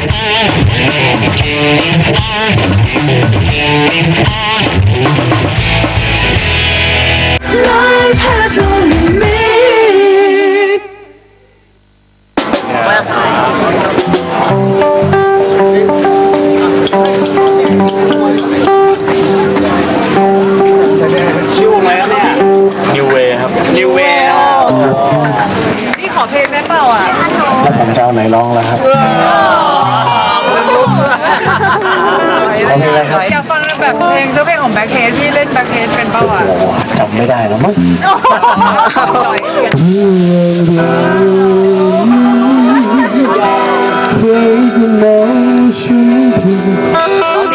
Life has แบบเพลงเจ้าเพลงของแบ็คเฮดที่เล่นแบ็คเฮดเป็นเปล่าอะจำไม่ได้แล้วมั้งหน่อยเสียงใครก็มองฉันผิด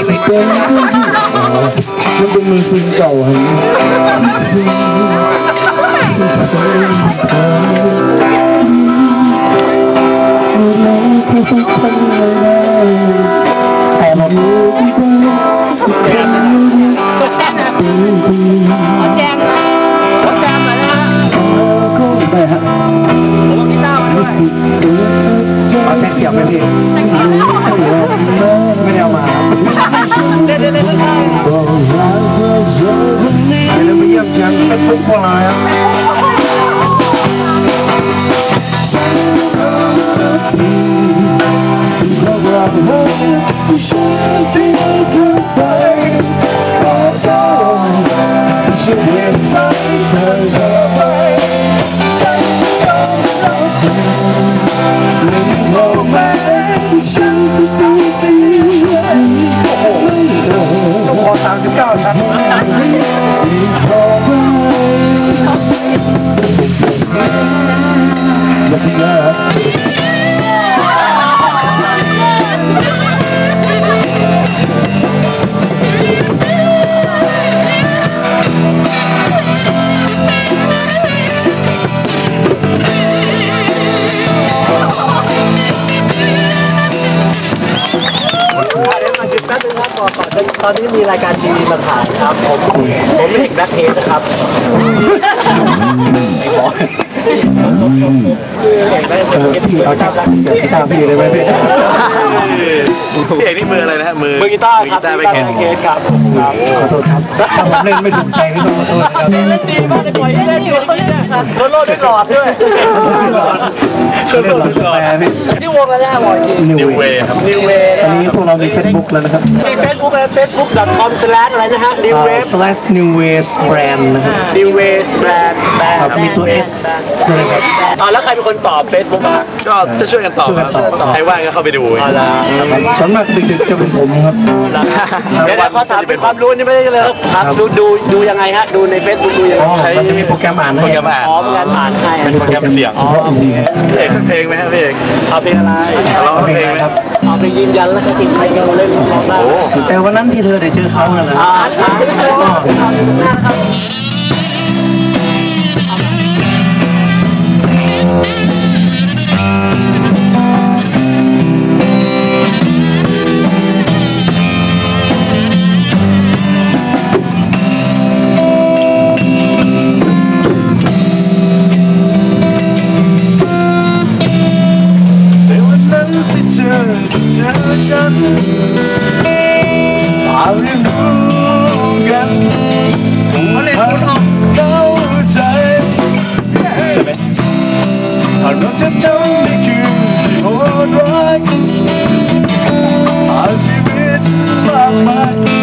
จะเป็นคนที่อ๋อมันเป็นมือสิ่งเก่าแห่งสิ่งที่ฉันทำเราคงทำไม่ได้แต่เราอยู่กันไเป็นคนนี้แจมนะแจมมานะก็ไม่ฮะผมกีตาร์มาด้วยรู้สึกอึดอัดใจเอาใจเสียบไหมพี่ไม่ได้เอามาเด็ดเด็ดเด็ดได้บอกรักเธอเธอคนนี้เดี๋ยวไปเยี่ยมเชียงเป็นพวกพวกเราครับฉันก็รักดีถึงความรักให้ที่ ฉันเห็นใจเธอเธอไปฉันก็รักดีเครับก่อนก่อนตอนนี้มีรายการทีวีมาถ่ายครับ ผม ผมเอกแบ็คเฮดนะครับเอกแบ็คเฮด พี่เอาจับเสียบกีตาร์พี่เลยไหมพี่พี่เอกนี่มืออะไรนะฮะมือมือกีตาร์ครับมือกีตาร์ไปกีตาร์เข็นแบ็คเฮดครับครับขอโทษครับถ้าผมเล่นไม่ถูกใจก็ต้องขอโทษนะครับเล่นดีมากเลยปล่อยเล่นอยู่คนนี้นะครับโซโล่ด้วยหลอดด้วยช่วยหลอดแปลพี่ที่วงกันแน่บอยจริงนิวนิวเวเวย์ย์ครับ New ตอน Way นี้พวกเรามีเฟซบุ๊กแล้วนะครับมีเฟซบุ๊กนะ facebook.com slash อะไรนะฮะ New Way slash new ways brand นะครับ New Way brand ครับมีตัว S ด้วยนะครับอ๋อแล้วใครเป็นคนตอบ Facebook อะก็จะช่วยกันตอบช่วยกันตอบครับใครว่างก็เข้าไปดูอ๋อแล้วส่วนมากดึกๆจะเป็นผมครับเดี๋ยวขอถามเป็นความรู้นี่ไม่ได้เลยครับ ดูดูดูยังไงฮะ ดูใน Facebook ดูยังไงอ๋อมันจะมีโปรแกรมอ่านโปให้รแกรมอ่านอ๋อเป็นการอ่านให้เป็นโปรแกรมเสียงเฉพาะจริงๆพี่เอกสักเพลงไหมครับพี่เอกเอาเพลงอะไรร้องเอาเพเพลลงงไหมอะไรครับเอาเพลงยืนยันแล้วก็ติดใครยังเล่นร้องได้โอ้แต่วันนั้นที่เธอได้เจอเขานั่นแหละอ่ ถ้าเราจะจำในคื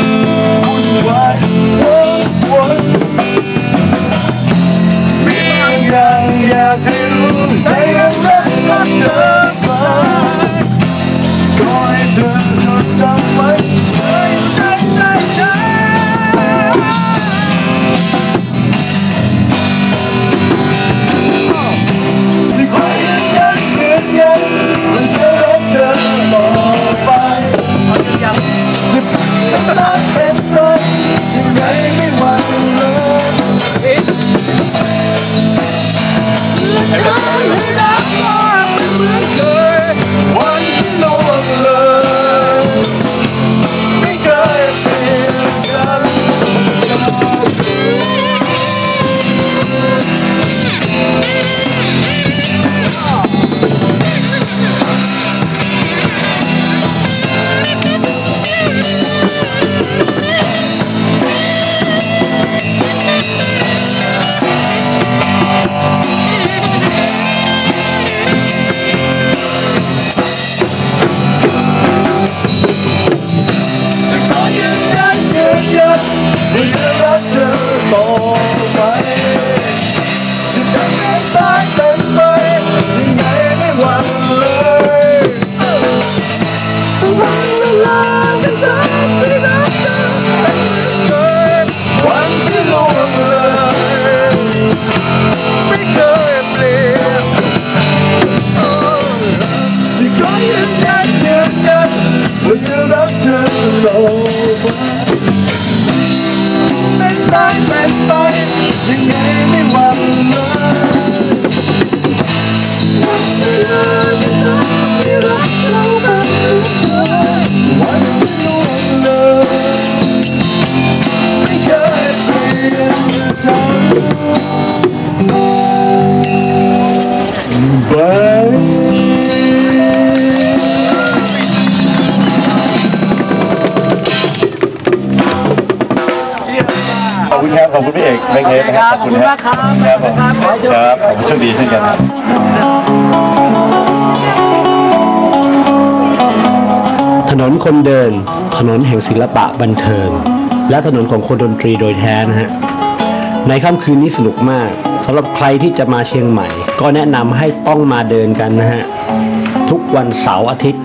ขอบคุณครับ ขอบคุณพี่เอกแบงค์เฮดนะครับ ขอบคุณมากครับครับผมขอบคุณครับครับขอบคุณโชคดีเช่นกันครับถนนคนเดิน ถนนแห่งศิลปะบันเทิง และถนนของคนดนตรีโดยแท้นะฮะในค่ำคืนนี้สนุกมากสำหรับใครที่จะมาเชียงใหม่ ก็แนะนำให้ ต้องมาเดินกันนะฮะ ทุกวันเสาร์อาทิตย์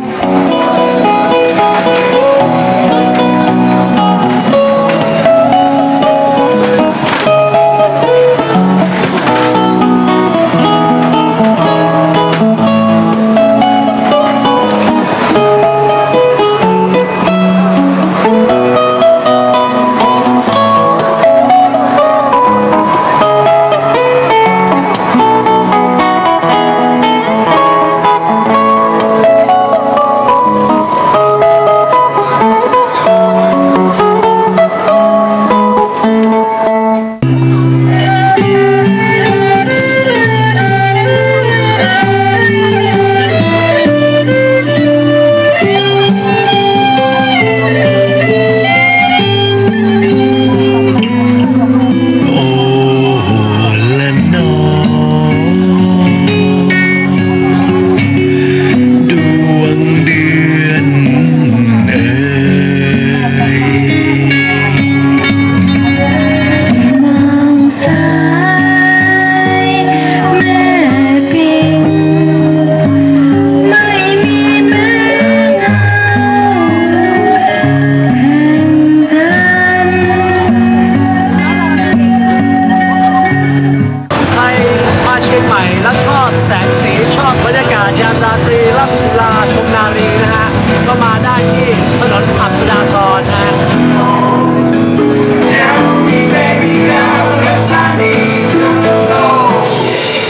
แสงสีชอบบรรยากาศยามราตรีรับศิลาชมนารีนะฮะ ก็มาได้ที่ถนนอับสดาทรนะฮะ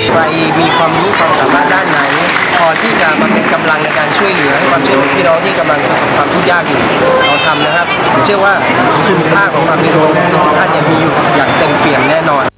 ใครมีความรู้ความสามารถด้านไหน พอที่จะมาเป็นกำลังในการช่วยเหลือให้ความช่วยเหลือพี่น้องที่กำลังประสบความทุกข์ยากอยู่เราทำนะครับผมเชื่อว่าคุณค่าของความเป็นตัวของทุกท่านเนี่ยมีอยู่อย่างเต็มเปี่ยมแน่นอน